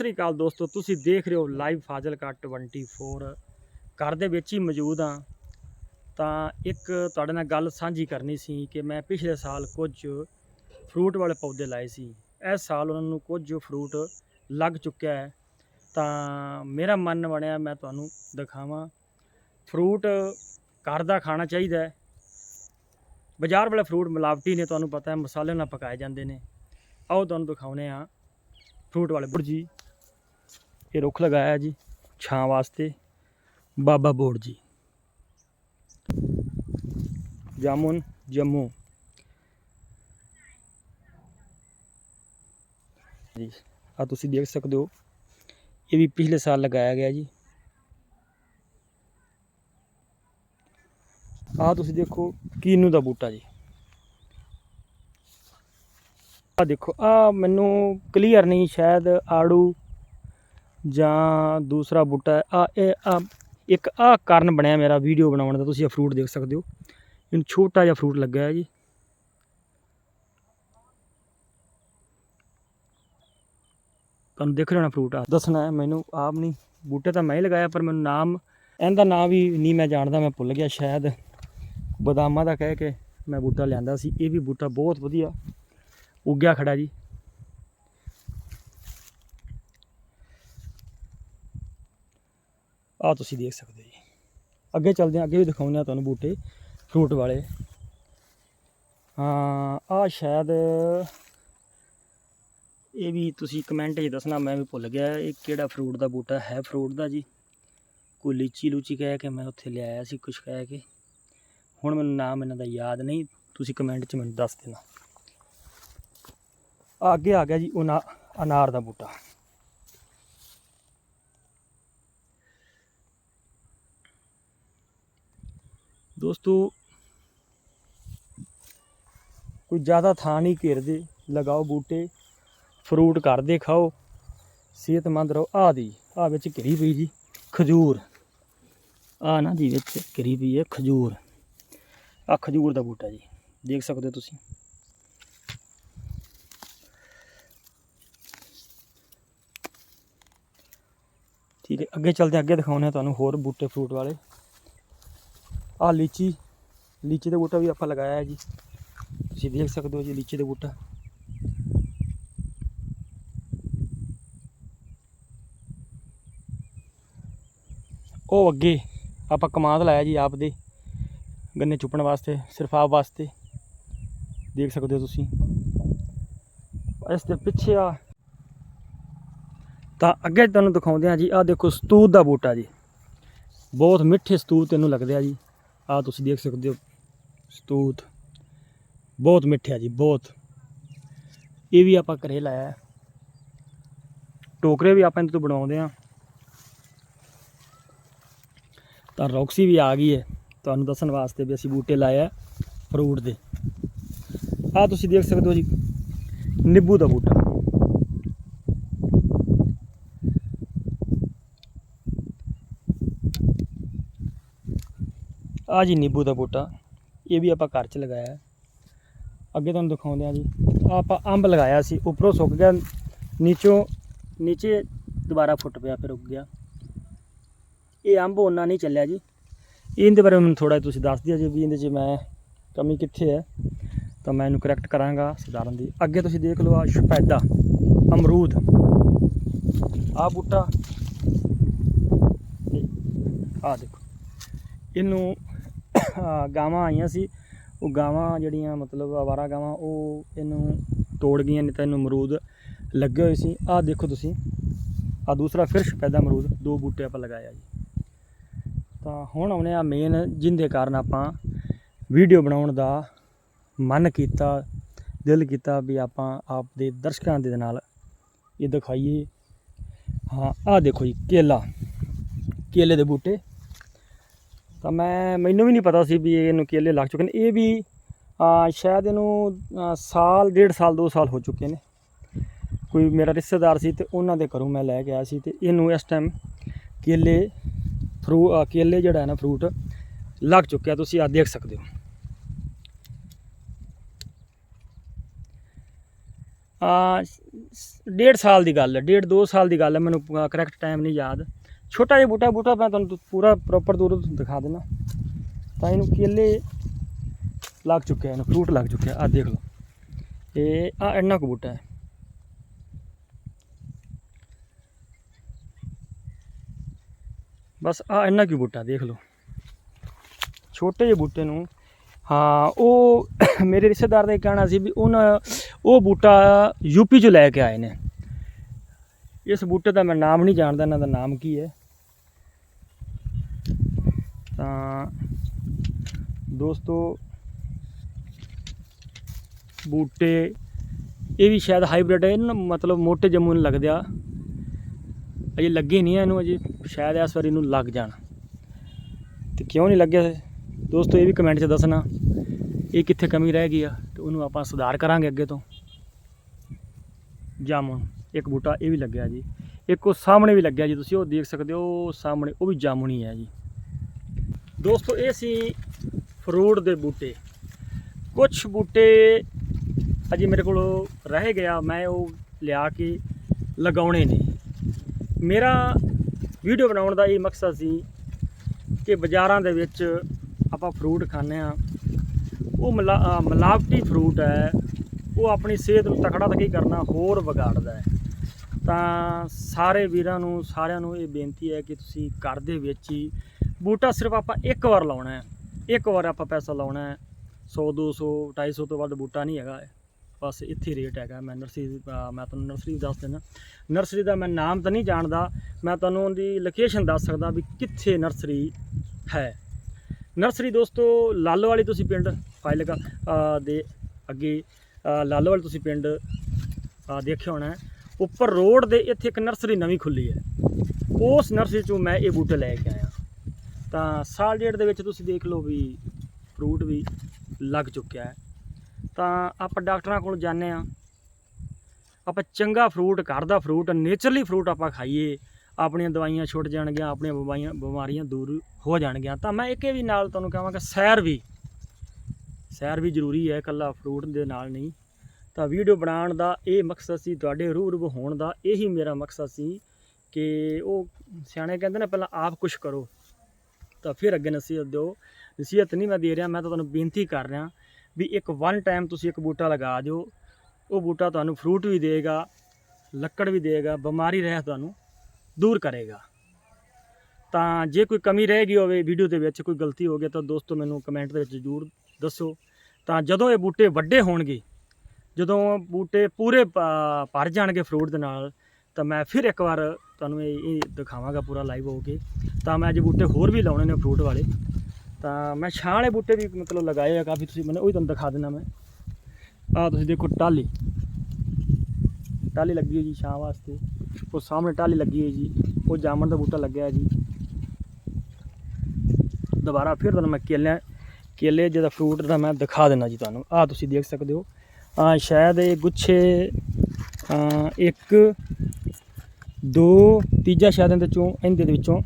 ਸ੍ਰੀ ਅਕਾਲ ਦੋਸਤੋ, ਤੁਸੀਂ ਦੇਖ ਰਹੇ ਹੋ ਲਾਈਵ ਫਾਜ਼ਿਲਕਾ 24 ਘਰ ਦੇ ਵਿੱਚ ਹੀ ਮੌਜੂਦ ਹਾਂ। ਤਾਂ ਇੱਕ ਤੁਹਾਡੇ ਨਾਲ ਗੱਲ ਸਾਂਝੀ ਕਰਨੀ ਸੀ ਕਿ ਮੈਂ ਪਿਛਲੇ ਸਾਲ ਕੁਝ ਫਰੂਟ ਵਾਲੇ ਪੌਦੇ ਲਾਏ ਸੀ। ਇਸ ਸਾਲ ਉਹਨਾਂ ਨੂੰ ਕੁਝ ਫਰੂਟ ਲੱਗ ਚੁੱਕਿਆ ਹੈ। ਤਾਂ ਮੇਰਾ ਮਨ ਬਣਿਆ ਮੈਂ ਤੁਹਾਨੂੰ ਦਿਖਾਵਾਂ। ਫਰੂਟ ਘਰ ਦਾ ਖਾਣਾ ਚਾਹੀਦਾ ਹੈ। ਬਾਜ਼ਾਰ ਵਾਲੇ ਫਰੂਟ ਮਿਲਾਵਟੀ ਨੇ, ਤੁਹਾਨੂੰ ਪਤਾ ਹੈ, ਮਸਾਲੇ ਨਾਲ ਪਕਾਏ ਜਾਂਦੇ ਨੇ। ਆਓ ਤੁਹਾਨੂੰ ਦਿਖਾਉਨੇ ਆ ਫਰੂਟ ਵਾਲੇ। ਬੁਰਜੀ ਇਹ ਰੁੱਖ ਲਗਾਇਆ ਜੀ, ਛਾਂ ਵਾਸਤੇ, ਬਾਬਾ ਬੋੜ ਜੀ। ਜਾਮੁਨ, ਜੰਮੂ। ਜੀ ਆ ਤੁਸੀਂ ਦੇਖ ਸਕਦੇ ਹੋ, ਇਹ ਵੀ ਪਿਛਲੇ ਸਾਲ ਲਗਾਇਆ ਗਿਆ ਜੀ। ਆ ਤੁਸੀਂ ਦੇਖੋ, ਕੀਨੂ ਦਾ ਬੂਟਾ ਜੀ। ਆ ਦੇਖੋ ਆ ਮੈਨੂੰ ਕਲੀਅਰ ਨਹੀਂ, ਸ਼ਾਇਦ ਆੜੂ ਜਾਂ ਦੂਸਰਾ ਬੂਟਾ ਆ ਇਹ ਆ ਇੱਕ ਆ ਕਾਰਨ ਬਣਿਆ ਮੇਰਾ ਵੀਡੀਓ ਬਣਾਉਣ ਦਾ, ਤੁਸੀਂ ਇਹ ਫਰੂਟ ਦੇਖ ਸਕਦੇ ਹੋ। ਇਹਨੂੰ ਛੋਟਾ ਜਿਹਾ ਫਰੂਟ ਲੱਗਾ ਹੈ ਜੀ। ਤੁਹਾਨੂੰ ਦੇਖ ਰਿਹਾ ਹੋਣਾ ਫਰੂਟ ਆ ਦੱਸਣਾ ਹੈ, ਮੈਨੂੰ ਆਪ ਨਹੀਂ। ਬੂਟੇ ਤਾਂ ਮੈਂ ਹੀ ਲਗਾਇਆ, ਪਰ ਮੈਨੂੰ ਨਾਮ, ਇਹਦਾ ਨਾਮ ਵੀ ਨਹੀਂ ਮੈਂ ਜਾਣਦਾ, ਮੈਂ ਭੁੱਲ ਗਿਆ ਸ਼ਾਇਦ। ਬਦਾਮਾਂ ਦਾ ਕਹਿ ਕੇ ਮੈਂ ਬੂਟਾ ਲਿਆਂਦਾ ਸੀ। ਇਹ ਵੀ ਬੂਟਾ ਬਹੁਤ ਵਧੀਆ ਉੱਗਿਆ ਖੜਾ ਜੀ। ਆ ਤੁਸੀਂ ਦੇਖ ਸਕਦੇ ਹੋ ਜੀ। ਅੱਗੇ ਚੱਲਦੇ ਹਾਂ, ਅੱਗੇ ਵੀ ਦਿਖਾਉਂਦੇ ਹਾਂ ਤੁਹਾਨੂੰ ਬੂਟੇ ਫਰੂਟ ਵਾਲੇ। ਹਾਂ ਆ ਸ਼ਾਇਦ ਇਹ ਵੀ ਤੁਸੀਂ ਕਮੈਂਟ 'ਚ ਦੱਸਣਾ, ਮੈਂ ਵੀ ਭੁੱਲ ਗਿਆ, ਇਹ ਕਿਹੜਾ ਫਰੂਟ ਦਾ ਬੂਟਾ ਹੈ ਫਰੂਟ ਦਾ ਜੀ? ਕੋਈ ਲੀਚੀ ਲੂਚੀ ਕਹਿ ਕੇ ਮੈਂ ਉੱਥੇ ਲਿਆਇਆ ਸੀ ਕੁਝ ਕਹਿ ਕੇ। ਹੁਣ ਮੈਨੂੰ ਨਾਮ ਇਹਨਾਂ ਦਾ ਯਾਦ ਨਹੀਂ, ਤੁਸੀਂ ਕਮੈਂਟ 'ਚ ਮੈਨੂੰ ਦੱਸ ਦੇਣਾ। ਆ ਅੱਗੇ ਆ ਗਿਆ ਜੀ ਉਹ ਅਨਾਰ ਦਾ ਬੂਟਾ। ਦੋਸਤੋ, ਕੋਈ ਜ਼ਿਆਦਾ ਥਾਂ ਨਹੀਂ ਘੇਰਦੇ। ਲਗਾਓ ਬੂਟੇ ਫਰੂਟ ਕਰਦੇ ਖਾਓ। ਸਿਹਤਮੰਦ ਰਹੋ। ਆ ਦੀ ਆ ਵਿੱਚ ਘਿਰੀ ਪਈ ਜੀ, ਖਜੂਰ। ਆ ਨਾ ਜੀ ਵਿੱਚ ਘਿਰੀ ਪਈ ਹੈ, ਖਜੂਰ। ਆ ਖਜੂਰ ਦਾ ਬੂਟਾ ਜੀ, ਦੇਖ ਸਕਦੇ ਹੋ ਤੁਸੀਂ। ਠੀਕ ਹੈ, ਅੱਗੇ ਚੱਲਦੇ ਅੱਗੇ ਦਿਖਾਉਂਦੇ ਹਾਂ ਤੁਹਾਨੂੰ ਹੋਰ ਬੂਟੇ ਫਰੂਟ ਵਾਲੇ। ਆ ਲੀਚੀ ਲੀਚੀ ਦਾ ਬੂਟਾ ਵੀ ਆਪਾਂ ਲਗਾਇਆ ਹੈ ਜੀ। ਤੁਸੀਂ ਦੇਖ ਸਕਦੇ ਹੋ ਜੀ ਲੀਚੀ ਦਾ ਬੂਟਾ। ਉਹ ਅੱਗੇ ਆਪਾਂ ਕਮਾਦ ਲਾਇਆ ਜੀ ਆਪ ਦੇ, ਗੰਨੇ ਚੁੱਪਣ ਵਾਸਤੇ ਸਿਰਫ ਆਪ ਵਾਸਤੇ। ਦੇਖ ਸਕਦੇ ਹੋ ਤੁਸੀਂ। ਇਸ ਦੇ ਪਿੱਛੇ ਆ। ਤਾਂ ਅੱਗੇ ਤੁਹਾਨੂੰ ਦਿਖਾਉਂਦੇ ਆ ਜੀ ਆ ਦੇਖੋ ਸਤੂਤ ਦਾ ਬੂਟਾ ਜੀ। ਬਹੁਤ ਮਿੱਠੇ ਸਤੂਤ ਇਹਨੂੰ ਲੱਗਦੇ ਆ ਜੀ। ਆ ਤੁਸੀਂ ਦੇਖ ਸਕਦੇ ਹੋ, ਸਤੂਤ। ਬਹੁਤ ਮਿੱਠਿਆ ਜੀ, ਬਹੁਤ। ਇਹ ਵੀ ਆਪਾਂ ਘਰੇ ਲਾਇਆ ਟੋਕਰੇ ਵੀ ਆਪਾਂ ਇਹਨਾਂ ਤੋਂ ਬਣਾਉਂਦੇ ਆ ਤਾਂ ਰੌਕਸੀ ਵੀ ਆ ਗਈ ਹੈ। ਤੁਹਾਨੂੰ ਦੱਸਣ ਵਾਸਤੇ ਵੀ ਅਸੀਂ ਬੂਟੇ ਲਾਏ ਆ ਫਰੂਟ ਦੇ। ਆ ਤੁਸੀਂ ਦੇਖ ਸਕਦੇ ਹੋ ਜੀ, ਨਿੰਬੂ ਦਾ ਬੂਟਾ। ਆ ਜੀ ਨਿੰਬੂ ਦਾ ਬੂਟਾ, ਇਹ ਵੀ ਆਪਾਂ ਘਰ 'ਚ ਲਗਾਇਆ। ਅੱਗੇ ਤੁਹਾਨੂੰ ਦਿਖਾਉਂਦੇ ਆ ਜੀ। ਆਹ ਆਪਾਂ ਅੰਬ ਲਗਾਇਆ ਸੀ, ਉੱਪਰੋਂ ਸੁੱਕ ਗਿਆ, ਨੀਚੋਂ, ਨੀਚੇ ਦੁਬਾਰਾ ਫੁੱਟ ਪਿਆ, ਫਿਰ ਉੱਗ ਗਿਆ। ਇਹ ਅੰਬ ਉਹਨਾਂ ਨਹੀਂ ਚੱਲਿਆ ਜੀ। ਇਹਦੇ ਬਾਰੇ ਮੈਨੂੰ ਥੋੜਾ ਤੁਸੀਂ ਦੱਸ ਦਿਓ ਜੀ ਵੀ ਇਹਦੇ 'ਚ ਮੈਂ ਕਮੀ ਕਿੱਥੇ ਹੈ। ਤਾਂ ਮੈਂ ਇਹਨੂੰ ਕਰੈਕਟ ਕਰਾਂਗਾ, ਸੁਧਾਰਨ ਦੀ। ਅੱਗੇ ਤੁਸੀਂ ਦੇਖ ਲਓ ਆ ਸ਼ਪੈਦਾ, ਅਮਰੂਦ। ਆ ਬੂਟਾ ਆ ਦੇਖੋ। ਇਹਨੂੰ ਗਾਵਾਂ ਆਈਆਂ ਸੀ, ਉਹ ਗਾਵਾਂ ਜਿਹੜੀਆਂ ਮਤਲਬ ਆਵਾਰਾ ਗਾਵਾਂ, ਉਹ ਇਹਨੂੰ ਤੋੜ ਗਈਆਂ ਨਹੀਂ ਤਾਂ ਇਹਨੂੰ ਅਮਰੂਦ ਲੱਗੇ ਹੋਏ ਸੀ। ਆਹ ਦੇਖੋ ਤੁਸੀਂ ਆ ਦੂਸਰਾ ਫਿਰ ਸ਼ਪੈਦਾ ਅਮਰੂਦ, ਦੋ ਬੂਟੇ ਆਪਾਂ ਲਗਾਇਆ ਜੀ। ਤਾਂ ਹੁਣ ਆਉਣੇ ਆ ਮੇਨ ਜਿੰਦੇ ਕਾਰਨ ਆਪਾਂ ਵੀਡੀਓ ਬਣਾਉਣ ਦਾ ਮਨ ਕੀਤਾ, ਦਿਲ ਕੀਤਾ ਵੀ ਆਪਾਂ ਆਪ ਦੇ ਦਰਸ਼ਕਾਂ ਦੇ ਨਾਲ ਇਹ ਦਿਖਾਈਏ। ਹਾਂ, ਆਹ ਦੇਖੋ ਜੀ, ਕੇਲਾ। ਕੇਲੇ ਦੇ ਬੂਟੇ। ਤਾਂ ਮੈਂ, ਮੈਨੂੰ ਵੀ ਨਹੀਂ ਪਤਾ ਸੀ ਵੀ ਇਹਨੂੰ ਕੇਲੇ ਲੱਗ ਚੁੱਕੇ ਨੇ। ਇਹ ਵੀ ਸ਼ਾਇਦ ਇਹਨੂੰ ਸਾਲ, ਡੇਢ ਸਾਲ, ਦੋ ਸਾਲ ਹੋ ਚੁੱਕੇ ਨੇ। ਕੋਈ ਮੇਰਾ ਰਿਸ਼ਤੇਦਾਰ ਸੀ ਤੇ ਉਹਨਾਂ ਦੇ ਘਰੋਂ ਮੈਂ ਲੈ ਕੇ ਆਇਆ ਸੀ ਤੇ ਇਹਨੂੰ ਇਸ ਟਾਈਮ ਕੇਲੇ ਫਰੂ ਕੇਲੇ ਜਿਹੜਾ ਹੈ ਨਾ ਫਰੂਟ ਲੱਗ ਚੁੱਕਿਆ, ਤੁਸੀਂ ਆ ਦੇਖ ਸਕਦੇ ਹੋ। ਆ ਡੇਢ ਸਾਲ ਦੀ ਗੱਲ ਹੈ, ਡੇਢ ਦੋ ਸਾਲ ਦੀ ਗੱਲ ਹੈ, ਮੈਨੂੰ ਕਰੈਕਟ ਟਾਈਮ ਨਹੀਂ ਯਾਦ। ਛੋਟਾ ਜਿਹਾ ਬੂਟਾ ਬੂਟਾ ਮੈਂ ਤੁਹਾਨੂੰ ਪੂਰਾ ਪ੍ਰੋਪਰ ਦੂਰ ਤੋਂ ਦਿਖਾ ਦੇਣਾ ਤਾਂ ਇਹਨੂੰ ਕੇਲੇ ਲੱਗ ਚੁੱਕਿਆ ਇਹਨੂੰ ਫਰੂਟ ਲੱਗ ਚੁੱਕਿਆ ਆ। ਦੇਖ ਲਓ। ਇਹ ਆ ਇੰਨਾ ਕੁ ਬੂਟਾ ਹੈ। ਬਸ ਆ ਇੰਨਾ ਕੁ ਬੂਟਾ, ਦੇਖ ਲਓ। ਛੋਟੇ ਜਿਹੇ ਬੂਟੇ ਨੂੰ, ਹਾਂ, ਉਹ ਮੇਰੇ ਰਿਸ਼ਤੇਦਾਰ ਦਾ ਇਹ ਕਹਿਣਾ ਸੀ ਵੀ ਉਹਨਾਂ, ਉਹ ਬੂਟਾ ਯੂਪੀ 'ਚੋਂ ਲੈ ਕੇ ਆਏ ਨੇ। ਇਸ ਬੂਟੇ ਦਾ ਮੈਂ ਨਾਮ ਨਹੀਂ ਜਾਣਦਾ, ਇਹਨਾਂ ਦਾ ਨਾਮ ਕੀ ਹੈ ਤਾਂ ਦੋਸਤੋ, ਬੂਟੇ, ਇਹ ਵੀ ਸ਼ਾਇਦ ਹਾਈਬ੍ਰਿਡ ਹੈ, ਇਹਨਾਂ ਮਤਲਬ ਮੋਟੇ ਜੰਮੂ ਨੂੰ ਲੱਗਦੇ ਆ। ਅਜੇ ਲੱਗੇ ਨਹੀਂ ਆ ਇਹਨੂੰ, ਅਜੇ ਸ਼ਾਇਦ ਇਸ ਵਾਰੀ ਇਹਨੂੰ ਲੱਗ ਜਾਣ। ਤੇ ਕਿਉਂ ਨਹੀਂ ਲੱਗਿਆ ਦੋਸਤੋ, ਇਹ ਵੀ ਕਮੈਂਟ 'ਚ ਦੱਸਣਾ, ਇਹ ਕਿੱਥੇ ਕਮੀ ਰਹਿ ਗਈ ਆ, ਤੇ ਉਹਨੂੰ ਆਪਾਂ ਸੁਧਾਰ ਕਰਾਂਗੇ ਅੱਗੇ ਤੋਂ। ਜਾਮੁਨ ਇੱਕ ਬੂਟਾ ਇਹ ਵੀ ਲੱਗਿਆ ਜੀ। ਇੱਕ ਉਹ ਸਾਹਮਣੇ ਵੀ ਲੱਗਿਆ ਜੀ, ਤੁਸੀਂ ਉਹ ਦੇਖ ਸਕਦੇ ਹੋ, ਉਹ ਸਾਹਮਣੇ, ਉਹ ਵੀ ਜਾਮੁਨ ਹੀ ਹੈ ਜੀ। ਦੋਸਤੋ, ਇਹ ਸੀ ਫਰੂਟ ਦੇ ਬੂਟੇ। ਕੁਝ ਬੂਟੇ ਅਜੇ ਮੇਰੇ ਕੋਲ ਰਹਿ ਗਿਆ, ਮੈਂ ਉਹ ਲਿਆ ਕੇ ਲਗਾਉਣੇ ਨੇ। ਮੇਰਾ ਵੀਡੀਓ ਬਣਾਉਣ ਦਾ ਇਹ ਮਕਸਦ ਸੀ ਕਿ ਬਾਜ਼ਾਰਾਂ ਦੇ ਵਿੱਚ ਆਪਾਂ ਫਰੂਟ ਖਾਂਦੇ ਆ ਉਹ ਮਿਲਾ ਮਿਲਾਵਟੀ ਫਰੂਟ ਹੈ, ਉਹ ਆਪਣੀ ਸਿਹਤ ਨੂੰ ਤਕੜਾ ਤਾਂ ਕੀ ਕਰਨਾ ਹੋਰ ਵਿਗਾੜਦਾ ਹੈ। ਤਾਂ ਸਾਰੇ ਵੀਰਾਂ ਨੂੰ, ਸਾਰਿਆਂ ਨੂੰ ਇਹ ਬੇਨਤੀ ਹੈ ਕਿ ਤੁਸੀਂ ਘਰ ਦੇ ਵਿੱਚ ਹੀ ਬੂਟਾ ਸਿਰਫ ਆਪਾਂ ਇੱਕ ਵਾਰ ਲਾਉਣਾ ਹੈ। ਇੱਕ ਵਾਰ ਆਪਾਂ ਪੈਸਾ ਲਾਉਣਾ ਹੈ 100 200 250 ਤੋਂ ਵੱਧ ਬੂਟਾ ਨਹੀਂ ਹੈਗਾ ਬਸ ਇੱਥੇ ਰੇਟ ਹੈਗਾ ਮੈਂ ਨਰਸਰੀ ਮੈਂ ਤੁਹਾਨੂੰ ਨਰਸਰੀ ਦੱਸ ਦਿੰਦਾ। ਨਰਸਰੀ ਦਾ ਮੈਂ ਨਾਮ ਤਾਂ ਨਹੀਂ ਜਾਣਦਾ। ਮੈਂ ਤੁਹਾਨੂੰ ਉਹਦੀ ਲੋਕੇਸ਼ਨ ਦੱਸ ਸਕਦਾ ਵੀ ਕਿੱਥੇ ਨਰਸਰੀ ਹੈ। ਨਰਸਰੀ ਦੋਸਤੋ, ਲਾਲੋ ਵਾਲੀ ਤੁਸੀਂ ਪਿੰਡ ਫਾਜ਼ਿਲਕਾ ਦੇ ਅੱਗੇ ਲਾਲੋ ਵਾਲੀ ਤੁਸੀਂ ਪਿੰਡ ਦੇਖਿਆ ਹੋਣਾ ਉੱਪਰ ਰੋਡ ਦੇ ਇੱਥੇ ਇੱਕ ਨਰਸਰੀ ਨਵੀਂ ਖੁੱਲੀ ਹੈ। ਉਸ ਨਰਸਰੀ ਚੋਂ ਮੈਂ ਇਹ ਬੂਟੇ ਲੈ ਕੇ ਆਇਆ। ਤਾਂ ਸਾਲ ਡੇਢ ਦੇ ਵਿੱਚ ਤੁਸੀਂ ਦੇਖ ਲਓ ਵੀ ਫਰੂਟ ਵੀ ਲੱਗ ਚੁੱਕਿਆ ਹੈ। ਤਾਂ ਆਪਾਂ ਡਾਕਟਰਾਂ ਕੋਲ ਜਾਂਦੇ ਆ ਆਪਾਂ ਚੰਗਾ ਫਰੂਟ ਘਰ ਦਾ ਫਰੂਟ ਨੇਚਰਲੀ ਫਰੂਟ ਆਪਾਂ ਖਾਈਏ। ਆਪਣੀਆਂ ਦਵਾਈਆਂ ਛੁੱਟ ਜਾਣਗੀਆਂ, ਆਪਣੀਆਂ ਬਿਮਾਰੀਆਂ ਬਿਮਾਰੀਆਂ ਦੂਰ ਹੋ ਜਾਣਗੀਆਂ। ਤਾਂ ਮੈਂ ਇੱਕ ਇਹ ਵੀ ਨਾਲ ਤੁਹਾਨੂੰ ਕਹਾਂਗਾ, ਸੈਰ ਵੀ। ਸੈਰ ਵੀ ਜ਼ਰੂਰੀ ਹੈ, ਇਕੱਲਾ ਫਰੂਟ ਦੇ ਨਾਲ ਨਹੀਂ। ਤਾਂ ਵੀਡੀਓ ਬਣਾਉਣ ਦਾ ਇਹ ਮਕਸਦ ਸੀ, ਤੁਹਾਡੇ ਰੂਬਰੂ ਹੋਣ ਦਾ। ਇਹੀ ਮੇਰਾ ਮਕਸਦ ਸੀ ਕਿ ਉਹ ਸਿਆਣੇ ਕਹਿੰਦੇ ਨੇ, ਪਹਿਲਾਂ ਆਪ ਕੁਝ ਕਰੋ। ਤਾਂ ਫਿਰ ਅੱਗੇ ਨਸੀਹਤ ਦਿਓ। ਨਸੀਹਤ ਨਹੀਂ ਮੈਂ ਦੇ ਰਿਹਾ, ਮੈਂ ਤਾਂ ਤੁਹਾਨੂੰ ਬੇਨਤੀ ਕਰ ਰਿਹਾ ਵੀ ਇੱਕ ਵਨ ਟਾਈਮ ਤੁਸੀਂ ਇੱਕ ਬੂਟਾ ਲਗਾ ਦਿਓ। ਉਹ ਬੂਟਾ ਤੁਹਾਨੂੰ ਫਰੂਟ ਵੀ ਦੇਗਾ, ਲੱਕੜ ਵੀ ਦੇਗਾ, ਬਿਮਾਰੀ ਰਹਿ ਤੁਹਾਨੂੰ ਦੂਰ ਕਰੇਗਾ। ਤਾਂ ਜੇ ਕੋਈ ਕਮੀ ਰਹਿ ਗਈ ਹੋਵੇ ਵੀਡੀਓ ਦੇ ਵਿੱਚ, ਕੋਈ ਗਲਤੀ ਹੋ ਗਈ ਤਾਂ ਦੋਸਤੋ ਮੈਨੂੰ ਕਮੈਂਟ ਦੇ ਵਿੱਚ ਜ਼ਰੂਰ ਦੱਸੋ। ਤਾਂ ਜਦੋਂ ਇਹ ਬੂਟੇ ਵੱਡੇ ਹੋਣਗੇ, ਜਦੋਂ ਬੂਟੇ ਪੂਰੇ ਭਰ ਜਾਣਗੇ ਫਰੂਟ ਦੇ ਨਾਲ, ਤਾਂ ਮੈਂ ਫਿਰ ਇੱਕ ਵਾਰ ਤੁਹਾਨੂੰ ਇਹ ਇਹ ਦਿਖਾਵਾਂਗਾ ਪੂਰਾ ਲਾਈਵ ਹੋ ਕੇ। ਤਾਂ ਮੈਂ ਅੱਜ ਬੂਟੇ ਹੋਰ ਵੀ ਲਾਉਣੇ ਨੇ ਫਰੂਟ ਵਾਲੇ। ਤਾਂ ਮੈਂ ਛਾਂ ਵਾਲੇ ਬੂਟੇ ਵੀ ਮਤਲਬ ਲਗਾਏ ਆ, ਕਾਫੀ ਤੁਸੀਂ ਮੈਨੂੰ ਉਹ ਵੀ ਤੁਹਾਨੂੰ ਦਿਖਾ ਦਿੰਦਾ ਮੈਂ। ਆਹ ਤੁਸੀਂ ਦੇਖੋ ਟਾਲੀ ਟਾਲੀ ਲੱਗੀ ਹੋਈ ਜੀ ਛਾਂ ਵਾਸਤੇ। ਉਹ ਸਾਹਮਣੇ ਟਾਲੀ ਲੱਗੀ ਹੋਈ ਜੀ। ਉਹ ਜਾਮਣ ਦਾ ਬੂਟਾ ਲੱਗਿਆ ਜੀ। ਦੁਬਾਰਾ ਫਿਰ ਤੁਹਾਨੂੰ ਮੈਂ ਕੇਲੇ ਕੇਲੇ ਜਿਹਦਾ ਫਰੂਟ ਦਾ ਮੈਂ ਦਿਖਾ ਦਿੰਦਾ ਜੀ ਤੁਹਾਨੂੰ। ਆਹ ਤੁਸੀਂ ਦੇਖ ਸਕਦੇ ਹੋ। ਆ ਸ਼ਾਇਦ ਇਹ ਗੁੱਛੇ ਇੱਕ ਦੋ ਤੀਜਾ ਸ਼ਾਇਦ ਇਹਦੇ ਚੋਂ, ਇਹਦੇ ਦੇ ਵਿੱਚੋਂ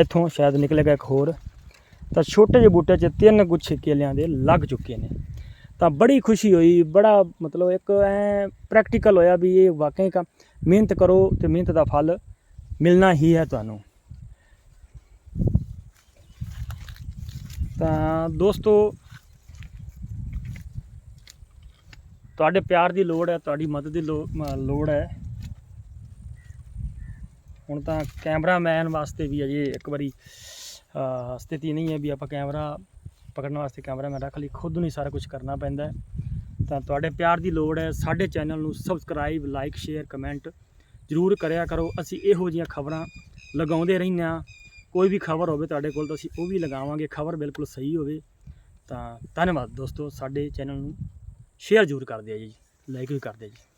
ਇੱਥੋਂ ਸ਼ਾਇਦ ਨਿਕਲੇਗਾ ਇੱਕ ਹੋਰ। ਤਾਂ ਛੋਟੇ ਜਿਹੇ ਬੂਟੇ 'ਚ ਤਿੰਨ ਗੁੱਛੇ ਕੇਲਿਆਂ ਦੇ ਲੱਗ ਚੁੱਕੇ ਨੇ। ਤਾਂ ਬੜੀ ਖੁਸ਼ੀ ਹੋਈ, ਬੜਾ ਮਤਲਬ ਇੱਕ ਐ ਪ੍ਰੈਕਟੀਕਲ ਹੋਇਆ ਵੀ ਇਹ ਵਾਕਈ ਕੰਮ ਮਿਹਨਤ ਕਰੋ ਤੇ ਮਿਹਨਤ ਦਾ ਫਲ ਮਿਲਣਾ ਹੀ ਹੈ ਤੁਹਾਨੂੰ। ਤਾਂ ਦੋਸਤੋ, ਤੁਹਾਡੇ ਪਿਆਰ ਦੀ ਲੋੜ ਹੈ, ਤੁਹਾਡੀ ਮਦਦ ਦੀ ਲੋੜ ਹੈ। ਹੁਣ ਤਾਂ ਕੈਮਰਾਮੈਨ ਵਾਸਤੇ ਵੀ ਅਜੇ ਇੱਕ ਵਾਰੀ ਸਥਿਤੀ ਨਹੀਂ ਹੈ ਵੀ ਆਪਾਂ ਕੈਮਰਾ ਪਕੜਨ ਵਾਸਤੇ ਕੈਮਰਾਮੈਨ ਰੱਖ ਲਈ। ਖੁਦ ਨੂੰ ਹੀ ਸਾਰਾ ਕੁਝ ਕਰਨਾ ਪੈਂਦਾ ਤਾਂ ਤੁਹਾਡੇ ਪਿਆਰ ਦੀ ਲੋੜ ਹੈ। ਸਾਡੇ ਚੈਨਲ ਨੂੰ ਸਬਸਕ੍ਰਾਈਬ ਲਾਈਕ ਸ਼ੇਅਰ ਕਮੈਂਟ ਜ਼ਰੂਰ ਕਰਿਆ ਕਰੋ। ਅਸੀਂ ਇਹੋ ਜਿਹੀਆਂ ਖਬਰਾਂ ਲਗਾਉਂਦੇ ਰਹਿੰਦੇ ਹਾਂ। ਕੋਈ ਵੀ ਖਬਰ ਹੋਵੇ ਤੁਹਾਡੇ ਕੋਲ ਤਾਂ ਅਸੀਂ ਉਹ ਵੀ ਲਗਾਵਾਂਗੇ। ਖਬਰ ਬਿਲਕੁਲ ਸਹੀ ਹੋਵੇ ਤਾਂ ਧੰਨਵਾਦ ਦੋਸਤੋ। ਸਾਡੇ ਚੈਨਲ ਨੂੰ ਸ਼ੇਅਰ ਜ਼ਰੂਰ ਕਰ ਦਿਓ ਜੀ। ਲਾਈਕ ਵੀ ਕਰ ਦਿਓ ਜੀ।